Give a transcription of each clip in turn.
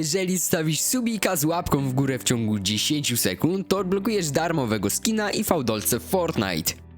jeżeli zostawisz subika z łapką w górę w ciągu 10 sekund, to odblokujesz darmowego skina i fałdolce w Fortnite.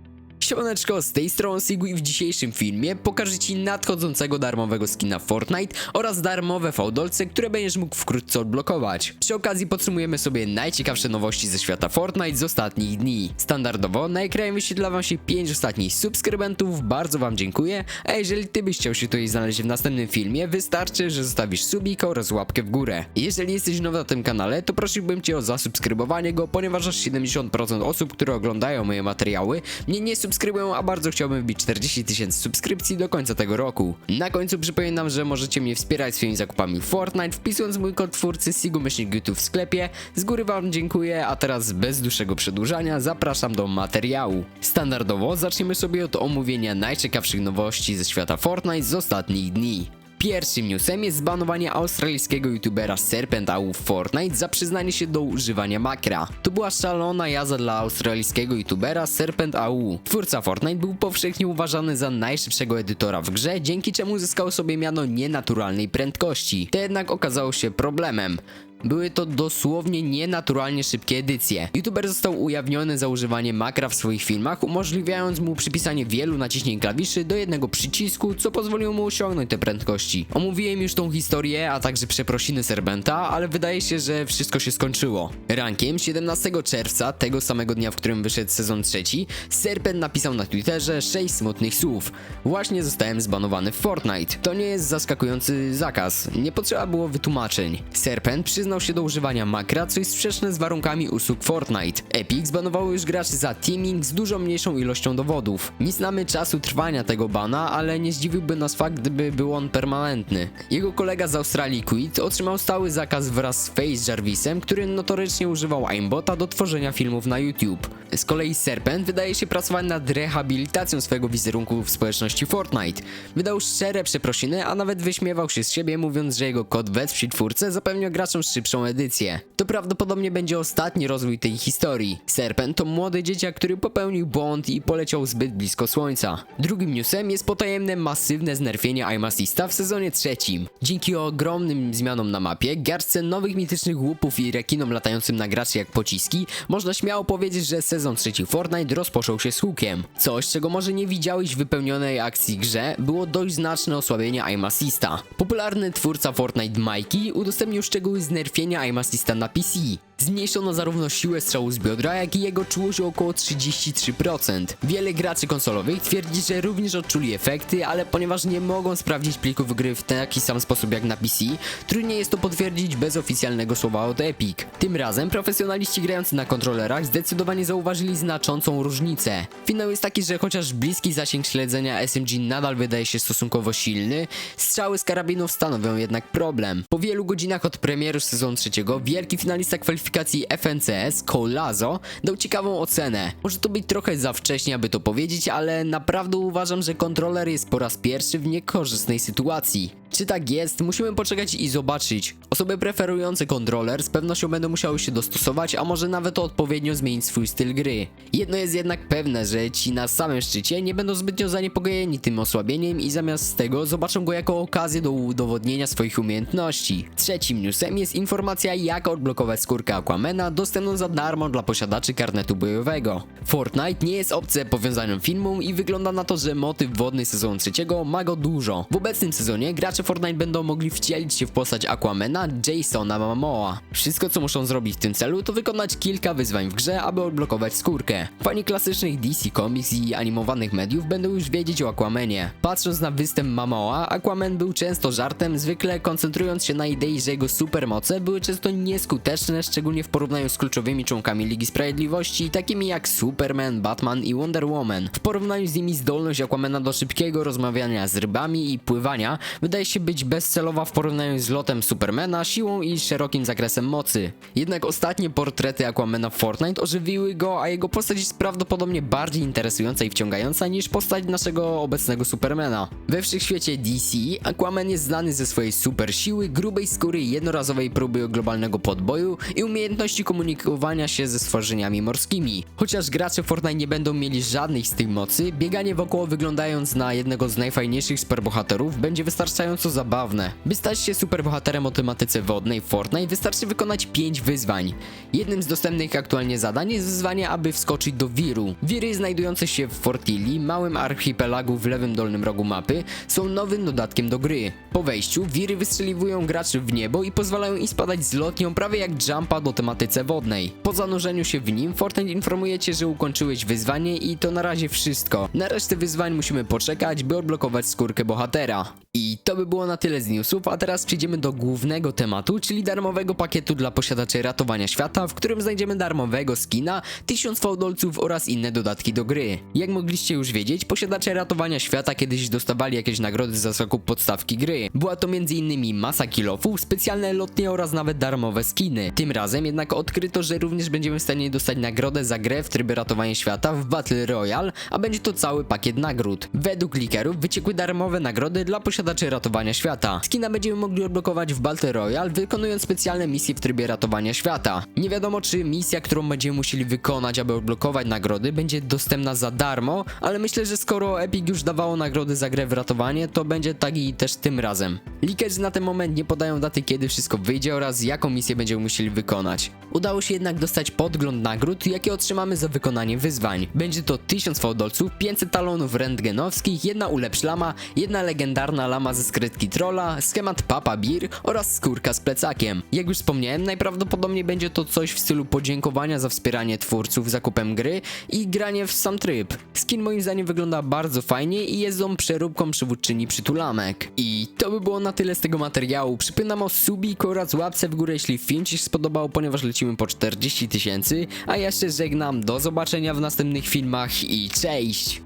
Siemaneczko, z tej strony Sigu i w dzisiejszym filmie pokażę Ci nadchodzącego darmowego skina Fortnite oraz darmowe fałdolce, które będziesz mógł wkrótce odblokować. Przy okazji podsumujemy sobie najciekawsze nowości ze świata Fortnite z ostatnich dni. Standardowo na ekranie wyświetla Wam się 5 ostatnich subskrybentów, bardzo Wam dziękuję, a jeżeli Ty byś chciał się tutaj znaleźć w następnym filmie, wystarczy, że zostawisz subika oraz łapkę w górę. Jeżeli jesteś nowy na tym kanale, to prosiłbym Cię o zasubskrybowanie go, ponieważ aż 70% osób, które oglądają moje materiały, mnie nie subskrybują, a bardzo chciałbym wbić 40 tysięcy subskrypcji do końca tego roku. Na końcu przypominam, że możecie mnie wspierać swoimi zakupami Fortnite, wpisując mój kod twórcy Sigu myślnik YouTube w sklepie. Z góry Wam dziękuję, a teraz bez dłuższego przedłużania zapraszam do materiału. Standardowo zaczniemy sobie od omówienia najciekawszych nowości ze świata Fortnite z ostatnich dni. Pierwszym newsem jest zbanowanie australijskiego youtubera Serpent AU Fortnite za przyznanie się do używania makra. To była szalona jazda dla australijskiego youtubera Serpent AU. Twórca Fortnite był powszechnie uważany za najszybszego edytora w grze, dzięki czemu zyskał sobie miano nienaturalnej prędkości. To jednak okazało się problemem. Były to dosłownie nienaturalnie szybkie edycje. YouTuber został ujawniony za używanie makra w swoich filmach, umożliwiając mu przypisanie wielu naciśnięć klawiszy do jednego przycisku, co pozwoliło mu osiągnąć te prędkości. Omówiłem już tą historię, a także przeprosiny Serbenta, ale wydaje się, że wszystko się skończyło. Rankiem 17 czerwca, tego samego dnia, w którym wyszedł sezon trzeci, Serpent napisał na Twitterze 6 smutnych słów. Właśnie zostałem zbanowany w Fortnite. To nie jest zaskakujący zakaz, nie potrzeba było wytłumaczeń. Serpent przyznał się do używania makra, co jest sprzeczne z warunkami usług Fortnite. Epic zbanowało już graczy za teaming z dużo mniejszą ilością dowodów. Nie znamy czasu trwania tego bana, ale nie zdziwiłby nas fakt, gdyby był on permanentny. Jego kolega z Australii Quid otrzymał stały zakaz wraz z Face Jarvisem, który notorycznie używał aimbota do tworzenia filmów na YouTube. Z kolei Serpent wydaje się pracować nad rehabilitacją swojego wizerunku w społeczności Fortnite. Wydał szczere przeprosiny, a nawet wyśmiewał się z siebie, mówiąc, że jego kod wesprzyj twórcę zapewnia graczom szybszą edycję. To prawdopodobnie będzie ostatni rozwój tej historii. Serpent to młody dzieciak, który popełnił błąd i poleciał zbyt blisko słońca. Drugim newsem jest potajemne masywne znerfienie I'm Assista w sezonie trzecim. Dzięki ogromnym zmianom na mapie, garstce nowych mitycznych łupów i rekinom latającym na graczy jak pociski, można śmiało powiedzieć, że sezon trzeci Fortnite rozpoczął się z hukiem. Coś, czego może nie widziałeś w wypełnionej akcji grze, było dość znaczne osłabienie I'm Assista. Popularny twórca Fortnite Mikey udostępnił szczegóły znerfienia I'm Assista na PC. Zmniejszono zarówno siłę strzału z biodra, jak i jego czułość o około 33%. Wiele graczy konsolowych twierdzi, że również odczuli efekty, ale ponieważ nie mogą sprawdzić plików gry w taki sam sposób jak na PC, trudniej jest to potwierdzić bez oficjalnego słowa od Epic. Tym razem profesjonaliści grający na kontrolerach zdecydowanie zauważyli znaczącą różnicę. Finał jest taki, że chociaż bliski zasięg śledzenia SMG nadal wydaje się stosunkowo silny, strzały z karabinów stanowią jednak problem. Po wielu godzinach od premiery sezonu trzeciego, wielki finalista kwalifikacji FNCS, Cole Lazo, dał ciekawą ocenę. Może to być trochę za wcześnie, aby to powiedzieć, ale naprawdę uważam, że kontroler jest po raz pierwszy w niekorzystnej sytuacji. Czy tak jest? Musimy poczekać i zobaczyć. Osoby preferujące kontroler z pewnością będą musiały się dostosować, a może nawet odpowiednio zmienić swój styl gry. Jedno jest jednak pewne, że ci na samym szczycie nie będą zbytnio zaniepokojeni tym osłabieniem i zamiast tego zobaczą go jako okazję do udowodnienia swoich umiejętności. Trzecim newsem jest informacja jak odblokować skórkę Aquamana dostępną za darmo dla posiadaczy karnetu bojowego. Fortnite nie jest obce powiązanym filmom i wygląda na to, że motyw wodny sezonu trzeciego ma go dużo. W obecnym sezonie gracze Fortnite będą mogli wcielić się w postać Aquamana, Jasona Momoa. Wszystko co muszą zrobić w tym celu to wykonać kilka wyzwań w grze, aby odblokować skórkę. Fani klasycznych DC Comics i animowanych mediów będą już wiedzieć o Aquamanie. Patrząc na występ Momoa, Aquaman był często żartem, zwykle koncentrując się na idei, że jego supermoce były często nieskuteczne, szczególnie w porównaniu z kluczowymi członkami Ligi Sprawiedliwości, takimi jak Superman, Batman i Wonder Woman. W porównaniu z nimi zdolność Aquamana do szybkiego rozmawiania z rybami i pływania wydaje się być bezcelowa w porównaniu z lotem Supermana, siłą i szerokim zakresem mocy. Jednak ostatnie portrety Aquamana w Fortnite ożywiły go, a jego postać jest prawdopodobnie bardziej interesująca i wciągająca niż postać naszego obecnego Supermana. We wszechświecie DC Aquaman jest znany ze swojej super siły, grubej skóry, jednorazowej próby globalnego podboju i umiejętności komunikowania się ze stworzeniami morskimi. Chociaż gracze Fortnite nie będą mieli żadnych z tych mocy, bieganie wokoło wyglądając na jednego z najfajniejszych superbohaterów będzie wystarczająco co zabawne. By stać się superbohaterem o tematyce wodnej w Fortnite wystarczy wykonać 5 wyzwań. Jednym z dostępnych aktualnie zadań jest wyzwanie, aby wskoczyć do wiru. Wiry znajdujące się w Fortilli, małym archipelagu w lewym dolnym rogu mapy, są nowym dodatkiem do gry. Po wejściu wiry wystrzeliwują graczy w niebo i pozwalają im spadać z lotnią prawie jak jumpa do tematyce wodnej. Po zanurzeniu się w nim Fortnite informuje cię, że ukończyłeś wyzwanie i to na razie wszystko. Na resztę wyzwań musimy poczekać, by odblokować skórkę bohatera. I to by było na tyle z newsów, a teraz przejdziemy do głównego tematu, czyli darmowego pakietu dla posiadaczy ratowania świata, w którym znajdziemy darmowego skina, 1000 fałdolców oraz inne dodatki do gry. Jak mogliście już wiedzieć, posiadacze ratowania świata kiedyś dostawali jakieś nagrody za zakup podstawki gry. Była to m.in. masa kilofów, specjalne lotnie oraz nawet darmowe skiny. Tym razem jednak odkryto, że również będziemy w stanie dostać nagrodę za grę w trybie ratowania świata w Battle Royale, a będzie to cały pakiet nagród. Według likerów wyciekły darmowe nagrody dla posiadaczy ratowania świata. Skina będziemy mogli odblokować w Battle Royale, wykonując specjalne misje w trybie ratowania świata. Nie wiadomo, czy misja, którą będziemy musieli wykonać, aby odblokować nagrody, będzie dostępna za darmo, ale myślę, że skoro Epic już dawało nagrody za grę w ratowanie, to będzie tak i też tym razem. Leakerzy na ten moment nie podają daty, kiedy wszystko wyjdzie oraz jaką misję będziemy musieli wykonać. Udało się jednak dostać podgląd nagród, jakie otrzymamy za wykonanie wyzwań. Będzie to 1000 fałdolców, 500 talonów rentgenowskich, jedna ulepsz lama, jedna legendarna lama ze skrytki trolla, schemat Papa Beer oraz skórka z plecakiem. Jak już wspomniałem, najprawdopodobniej będzie to coś w stylu podziękowania za wspieranie twórców zakupem gry i granie w sam tryb. Skin moim zdaniem wygląda bardzo fajnie i jest on przeróbką przywódczyni przytulamek. I to by było na tyle z tego materiału. Przypominam o subik oraz łapce w górę, jeśli film Ci się spodobał, ponieważ lecimy po 40 tysięcy. A ja się żegnam, do zobaczenia w następnych filmach i cześć!